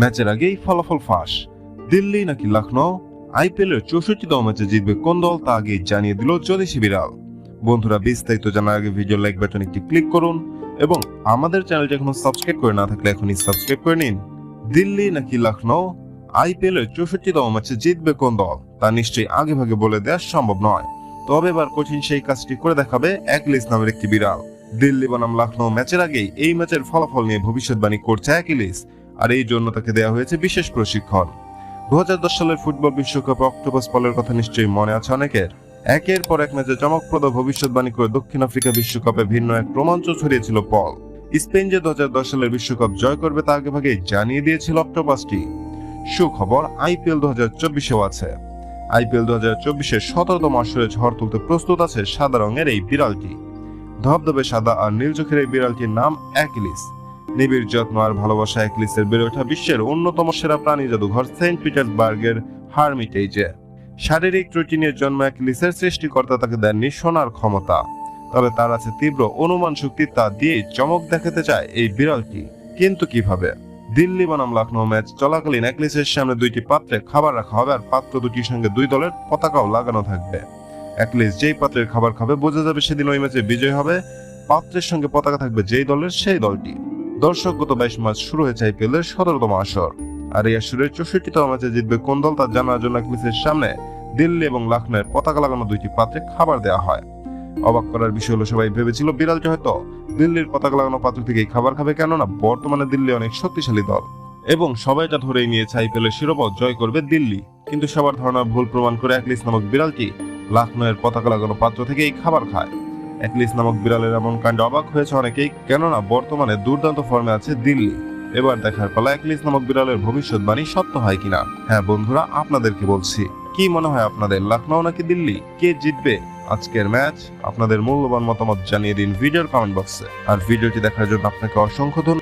ম্যাচের আগেই ফলাফল ফাঁস। দিল্লি নাকি লখনৌ আইপিএল এর চৌষট্টিতম ম্যাচে জিতবে কোন দল তা আগেই জানিয়ে দিল জ্যোতিষী বিড়াল। বন্ধুরা, বিস্তারিত জানার আগে ভিডিও লাইক বাটন একটি ক্লিক করুন এবং আমাদের চ্যানেলটি এখনও সাবস্ক্রাইব করে না থাকলে এখনই সাবস্ক্রাইব করে নিন। দিল্লি নাকি লখনৌ আইপিএল এর চৌষট্টিতম ম্যাচে জিতবে কোন দল? তা নিশ্চয়ই আগে ভাগে বলে দেওয়া সম্ভব নয়। তবে এবার কঠিন সেই কাজটি করে দেখাবে একলিস নামের একটি বিড়াল। দিল্লি বনাম লখনৌ ম্যাচের আগেই এই ম্যাচের ফলাফল নিয়ে ভবিষ্যৎবাণী করছে অ্যাকিলিস আর এই জন্য তাকে দেওয়া হয়েছে বিশেষ প্রশিক্ষণ। দু হাজার দশ সালের ফুটবল বিশ্বকাপে অক্টোপাস পলের কথা নিশ্চয়ই মনে আছে অনেকের। একের পর এক ম্যাচে চমকপ্রদ ভবিষ্যৎবাণী করে দক্ষিণ আফ্রিকা বিশ্বকাপে ভিন্ন এক রোমাঞ্চ ছড়িয়েছিল পল। স্পেন যে দু হাজার দশ সালের বিশ্বকাপ জয় করবে তা আগে ভাগে জানিয়ে দিয়েছিল অক্টোপাসটি। সুখবর, আইপিএল দু হাজার চব্বিশেও আছে। আইপিএল দু হাজার চব্বিশের সতেরোতম আসরে ঝড় তুলতে প্রস্তুত আছে সাদা রঙের এই বিড়ালটি। ধবধবে সাদা আর নীল চোখের এই বিড়ালটির নাম অ্যাকিলিস। নিবিড় যত্ন আর ভালোবাসা অ্যাকিলিসের বেড়ে ওঠা বিশ্বের অন্যতম সেরা প্রাণী জাদুঘর সেন্ট পিটার্সবার্গের হারমিটেজে শারীরিক ত্রুটি নিয়ে জন্ম অ্যাকিলিসের সৃষ্টিকর্তা তাকে দেননি শোনার ক্ষমতা। তবে তার আছে তীব্র অনুমান শক্তি তা দিয়ে চমক দেখাতে চায় এই বিড়ালটি। কিন্তু কীভাবে? দিল্লি বনাম লখনৌ ম্যাচ চলাকালীন অ্যাকিলিসের সামনে দুইটি পাত্রে খাবার রাখা হবে আর পাত্র দুটির সঙ্গে দুই দলের পতাকাও লাগানো থাকবে। অ্যাকিলিস যেই পাত্রের খাবার খাবে, বোঝা যাবে সেদিন ওই ম্যাচে বিজয় হবে। পাত্রের সঙ্গে পতাকা থাকবে যেই দলের সেই দলটি। দর্শক, গত বাইশ মাস শুরু হয়েছে আইপিএল এর সতেরোতম আসর। আর এই আসরের চৌষট্টিতম ম্যাচে জিতবে কোন দল তা জানার জন্য অ্যাকিলিসের সামনে দিল্লি এবং লখনৌয়ের পতাকা লাগানো দুইটি পাত্রে খাবার দেওয়া হয়। অবাক করার বিষয় হলো, সবাই ভেবেছিল বিড়ালটি হয়তো দিল্লির পতাকা লাগানো পাত্র থেকেই খাবার খাবে, কেননা বর্তমানে দিল্লি অনেক শক্তিশালী দল এবং সবাই এটা ধরেই নিয়েছে আইপিএল এর শিরোপা জয় করবে দিল্লি। কিন্তু সবার ধারণা ভুল প্রমাণ করে অ্যাকলিস নামক বিড়ালটি লখনৌয়ের পতাকা লাগানো পাত্র থেকেই খাবার খায়। অ্যাকলিস নামক বিড়ালের এমন কাণ্ডে অবাক হয়েছে অনেকেই, কেননা বর্তমানে দুর্দান্ত ফর্মে আছে দিল্লি। এবার দেখার পালা অ্যাকলিস নামক বিড়ালের ভবিষ্যৎবাণী সত্য হয় কিনা? হ্যাঁ বন্ধুরা, আপনাদেরকে বলছি, কি মনে হয় আপনাদের লখনৌ নাকি দিল্লি? কে জিতবে? আজকের ম্যাচ আপনাদের মূল্যবান মতামত জানিয়ে দিন ভিডিওর কমেন্ট বক্সে আর ভিডিওটি দেখার জন্য আপনাকে অসংখ্য ধন্যবাদ।